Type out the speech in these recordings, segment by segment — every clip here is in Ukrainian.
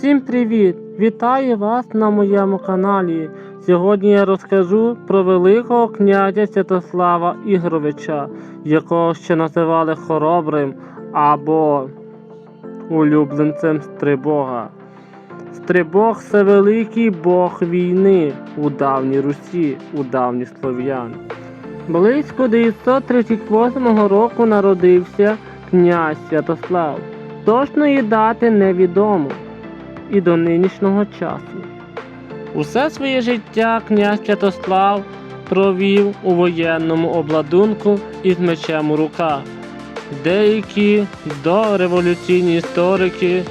Всім привіт! Вітаю вас на моєму каналі. Сьогодні я розкажу про Великого князя Святослава Ігровича, якого ще називали хоробрим або улюбленцем Стрибога. Стрибог це великий бог війни у давній Русі, у давніх слов'ян. Близько 938 року народився князь Святослав. Точної дати невідомо і до нинішнього часу. Усе своє життя князь Святослав провів у воєнному обладунку із мечем у руках. Деякі дореволюційні історики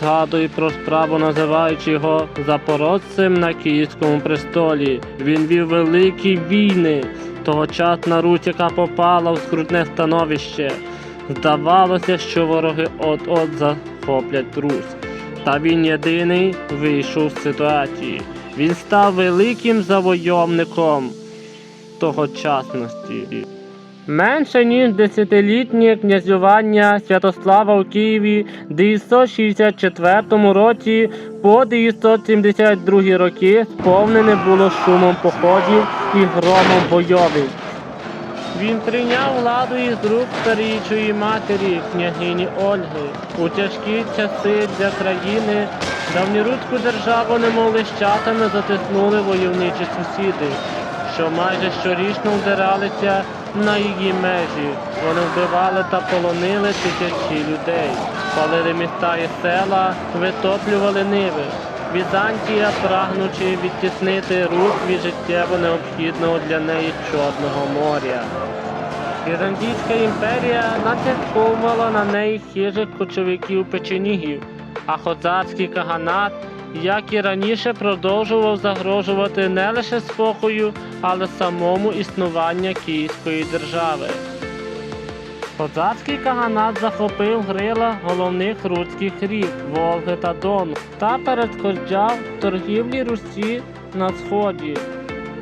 згадують про справу, називаючи його запорожцем на Київському престолі. Він вів великі війни. Тогочасна Русь, яка попала в скрутне становище. Здавалося, що вороги от-от захоплять Русь. Та він єдиний вийшов з ситуації. Він став великим завойовником тогочасності. Менше ніж десятилітнє князювання Святослава у Києві в 964 році по 972 роки сповнене було шумом походів і громом бойових. Він прийняв владу із рук старічої матері, княгині Ольги. У тяжкі часи для країни давньоруську державу немов лищатами затиснули войовничі сусіди, що майже щорічно вдиралися на її межі. Вони вбивали та полонили тисячі людей, палили міста і села, витоплювали ниви. Візантія, прагнучи відтіснити рух від життєво необхідного для неї Чорного моря. Візантійська імперія натисковувала на неї хижих кочовиків печенігів, а хозарський каганат, як і раніше, продовжував загрожувати не лише спокою, але самому існування Київської держави. Козацький каганат захопив грила головних руських рік Волги та Дону та перешкоджав торгівлі Русі на сході.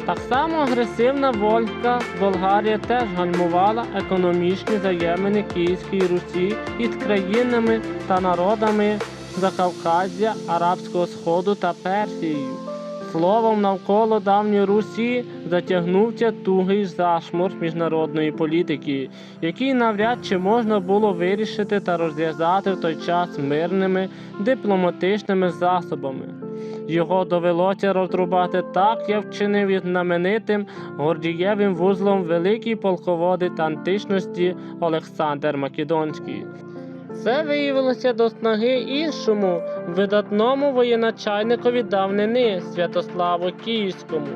Так само агресивна Вольська Болгарія теж гальмувала економічні взаємини Київської Русі із країнами та народами Закавказя, Арабського Сходу та Персією. Словом, навколо давньої Русі затягнувся тугий зашморг міжнародної політики, який навряд чи можна було вирішити та розв'язати в той час мирними дипломатичними засобами. Його довелося розрубати так, як вчинив із знаменитим Гордієвим вузлом великий полководець античності Олександр Македонський. Це виявилося до снаги іншому видатному воєначальникові давнини Святославу Київському.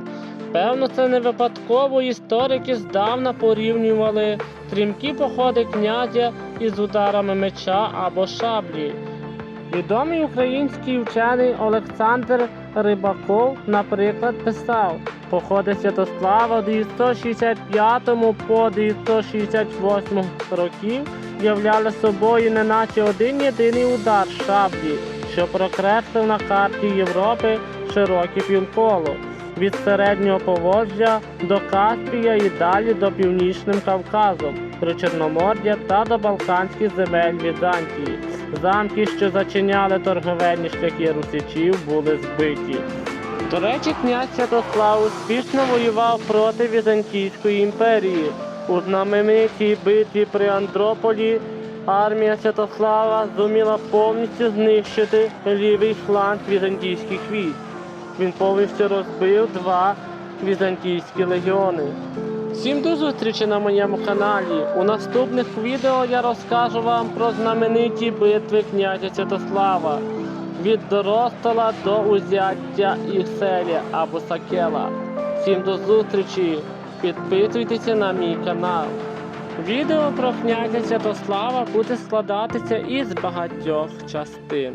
Певно, це не випадково історики здавна порівнювали стрімкі походи князя із ударами меча або шаблі. Відомий український вчений Олександр Рибаков, наприклад, писав, походи Святослава 965 по 968 років являли собою неначе один єдиний удар шаблі, що прокреслив на карті Європи широке півколо від середнього поводжя до Каспія і далі до Північним Кавказом, Причорномор'я та до Балканських земель Візантії. Замки, що зачиняли торговельні шляхи русичів, були збиті. До речі, князь Святослав успішно воював проти Візантійської імперії. У знаменитій битві при Андрополі армія Святослава зуміла повністю знищити лівий фланг візантійських військ. Він повністю розбив два візантійські легіони. Всім до зустрічі на моєму каналі. У наступних відео я розкажу вам про знамениті битви князя Святослава від Доростола до узяття Ікселя або Сакела. Всім до зустрічі! Підписуйтеся на мій канал. Відео про князя Святослава буде складатися із багатьох частин.